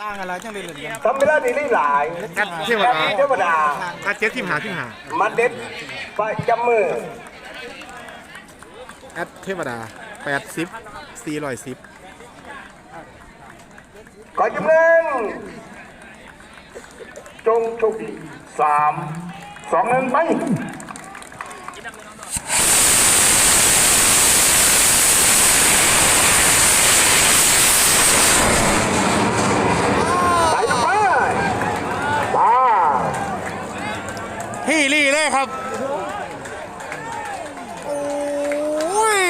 ต่างอะไรจังเลยเหมือนกันทำเวลาดีได้หลายแอดเทวดาเทวดาอาเจ็ดที่หาที่หามาเด็ดประจำมือแอดเทวดาแปดสิบสี่ร้อยสิบขอจำเนินจงโชคดีสามสองหนึ่งไปไปต่อไปไป พี่ลี่เลย ครับ โอ้ย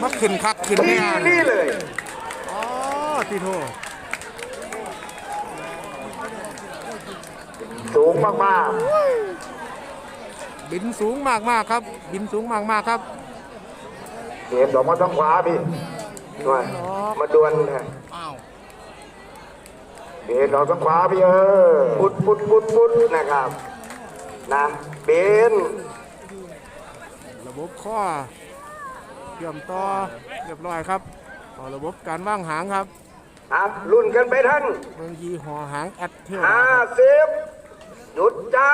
มาขึ้นคักขึ้นนี่แน่นี่เลยอ๋อทีโทสูงมากบินสูงมากมากๆครับ บินสูงมากมากๆครับๆเก็บดอกมาทางขวาพี่มามาดวลนะอ้าวเบนดอกทางขวาพี่เออปุดปุดปุดปุดนะครับ นะเบนระบบข้อเชื่อมต่อเรียบร้อยครับต่อระบบการว่างหางครับอะรุ่นกันไปท่านเมืองยีหอหางแอดเทวดาห้าครับสิบหยุดจ้า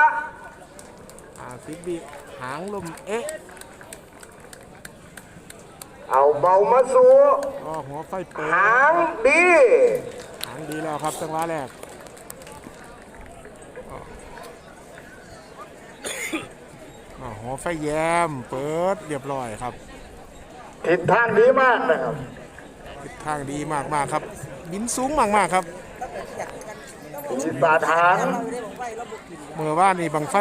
อ่าสิบบิหางลมเอ๊ะเอาเบามาสู่ก็หัวไฟเปิดหางดี หางดีแล้วครับจังหวะแรกอ่า อ่าหัวไฟแยมเปิดเรียบร้อยครับ ทิศทางดีมากนะครับทิศทางดีมากๆครับ บินสูงมากๆครับมีสาฐานเมื่อว่านนี่บังไฟ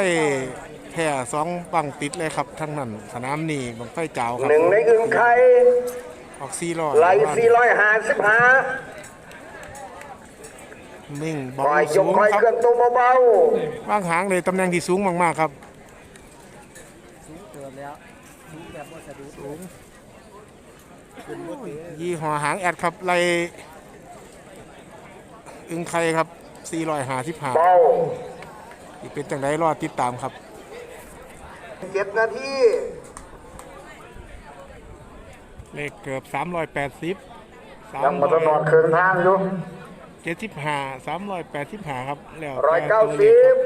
แท่สองบังติดเลยครับทั้งนั้นสนามนี่บังไฟเจ้าครับหนึ่งในอึ่งไข่ออกซี่ร้อยไหลสี่ร้อยห้าสิบห้านิ่งบอคอยลยสูกงคอยครัเคลื่อนตัวเบาว่างหางเลยตำแหน่งที่สูงมากๆครับ สูงเกินแล้วสูงแบบว่า สะดุดสูงยี่ห้อหางแอดครับไล่อึงไข่ครับ455ๆเบาอีเป็นจังไดรอดติดตามครับเจ็ดนาทีเลขเกือบ380ยังมาตนอนเครื่องทางอยู่375 385ครับแล้วร้อยแต่เก้าตัวเลสิขบห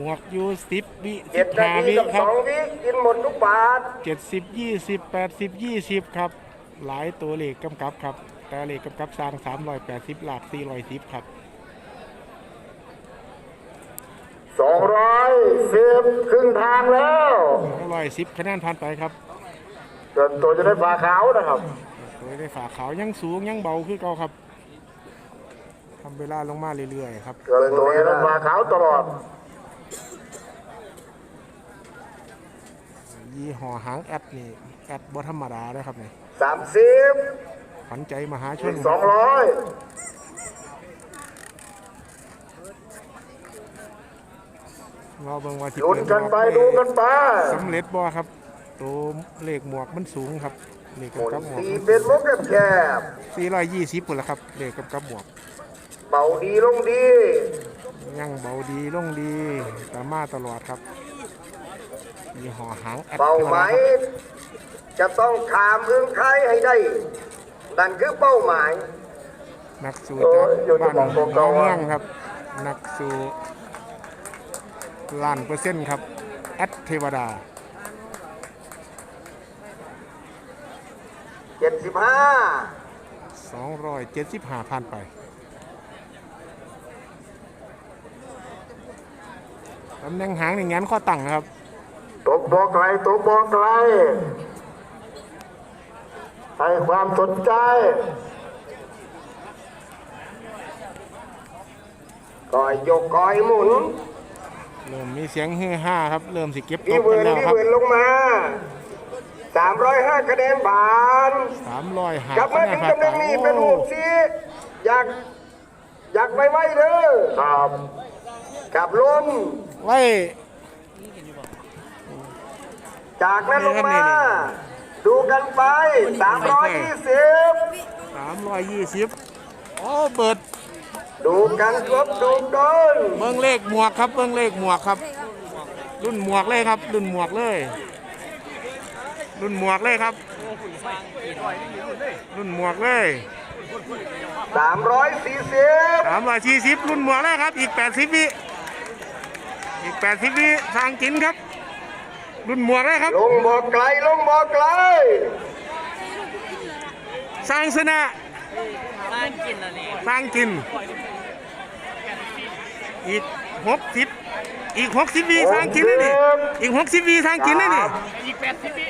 มวกยู10วิเจ็ดนา15ทีวิกับครัสบองวิกินหมดทุกบาท70 20 80 20ครับ หลายตัวเลขกำกับครับ แต่เลขกำกับสร้าง380หลัก410ครับ สองร้อยสิบครึ่งทางแล้ว210คะแนนผ่านไปครับเกินตัวจะได้ฟ้าขาวนะครับโดยได้ฝาขาวยังสูงยังเบาคือเก่าครับทำเวลาลงมาเรื่อยๆครับ เกินตัวจะได้ฟ้าขาวตลอด ยี่ห้อหางแอดนี่แอดบธรรมดาเลยครับนี่สามสิบขวัญใจมหาชอีนกสองร้อยเราเบิ่งว่าสิลุ้นกันไปดูกันไปสำเร็จบ่ครับตัวเลขหมวกมันสูงครับเลขหมุนกำกับหมวกสีเป็นมุกแคบ420พุ่นละครับเลขกำกับหมวกๆเบาดีลงดี ยังเบาดีลงดีตามมาตลอดครับ ยี่ห้อหางแอดเป้าหมายจะต้องขามอึ้งไข่ให้ได้นั่นคือเป้าหมาย นักสู้โอ้จากยอยู่ที่บ้านหม่องโกน้องเก่าเมืองครับ นักสู้ล้านเปอร์เซ็นต์ครับแอดเทวดาเจ็ดสิบห้า275ผ่านไปตำแหน่งหางนี่งั้นข้อตั้งนะครับ ตกบอกไกลตกบอกไกลให้ความสนใจก่อยยกก่อยหมุน เริ่มมีเสียงเฮฮาครับ เริ่มสิเก็บตพี่กเวิกันร์นแล้วพี่ครับเวิร์นลงมาสามร้อยห้าคะแนนผ่าน300หากลับมาถึงตำแหน่งนี้เป็นหูซีอยากอยากไปไว้เด้อครับกลับลมไว้ จากนั้นลงมา ดูกันไป 320 320โอ้เบิดดูกันครบดูกันเบิ่งเลขหมวกครับเบิ่งเลขหมวกครับ รุ่นหมวกเลยครับ รุ่นหมวกเลย รุ่นหมวกเลยครับ รุ่นหมวกเลยสามร้อยสี่สิบสามร้อยสี่สิบรุ่นหมวกแล้วครับ อีกแปดสิบวิอีกแปดสิบวิทางกินครับ รุ่นหมวกแล้วครับ ลงบ่อไกลลงบ่อไกลสร้างชนะบ้านกินอะไรสร้างกิน อีกหกสิบอีกหกสิบวิทางกินนี่นี่อีกหกสิบวิทางกินนี่นี่อีกแปดสิบวิ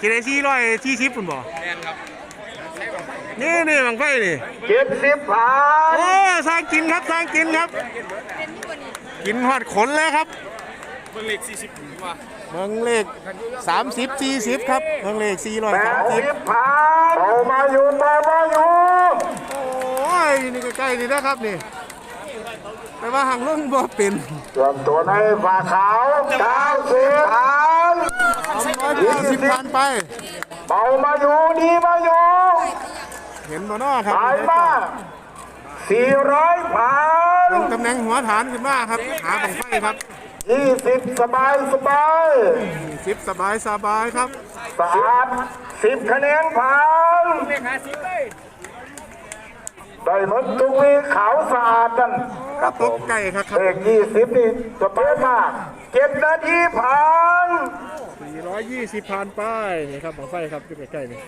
กินได้สี่ร้อยสี่สิบคุณบอกแมนครับนี่นี่บังไฟนี่เจ็ดสิบผ่านโอ้สร้างกินครับสร้างกินครับ กินหอดขนแล้วครับเบิ่งเลขสี่สิบว่า เมืองเลขสามสิบสี่สิบครับเมืองเลขสี่ร้อยแปสามดสิบสิบผ่านเบามาอยู่เบามาอยู่โอ้ยนี่ใกล้ๆนี่นะครับนี่แต่ว่าหางลงบ่เป็นส่วนตัวในฝาขาวเก้าสิบผ่านร้อยเก้าสิบพันไปเบามาอยู่ดีมาอยู่เห็นบ่เนาะครับผ่านมาสี่ร้อยผ่านตรงตำแหน่งหัวฐานขึ้นมาครับ หาบังไฟครับ ยี่สิบสบายสบายสิบสบายสบายครับสะอาดสิบคะแนนผ่านเลขห้าสิบเลยได้หมดทุกวีขาวสะอาดกันครับผตกมไก่ครับครัเลขยี่สิบนี่สบายมากเจ็ดนาทีผ่านบ420พันไปนี่ครับบังไฟครับอยู่ใกล้ๆนี่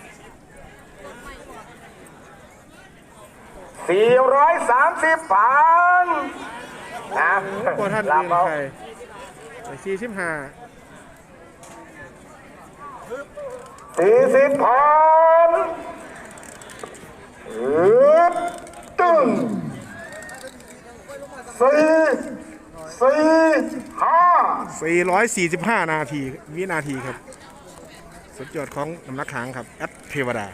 สี่ร้อยสามสิบผ่านนะพอท่า นรัเรีบยนเอาไทยไปสี่สิบห้าสี่สิบผ่านอึดตึ้งสี่สี่ห้า445นาทีวินาทีครับ สุดยอดของน้ำนักหางครับแอดเทวดา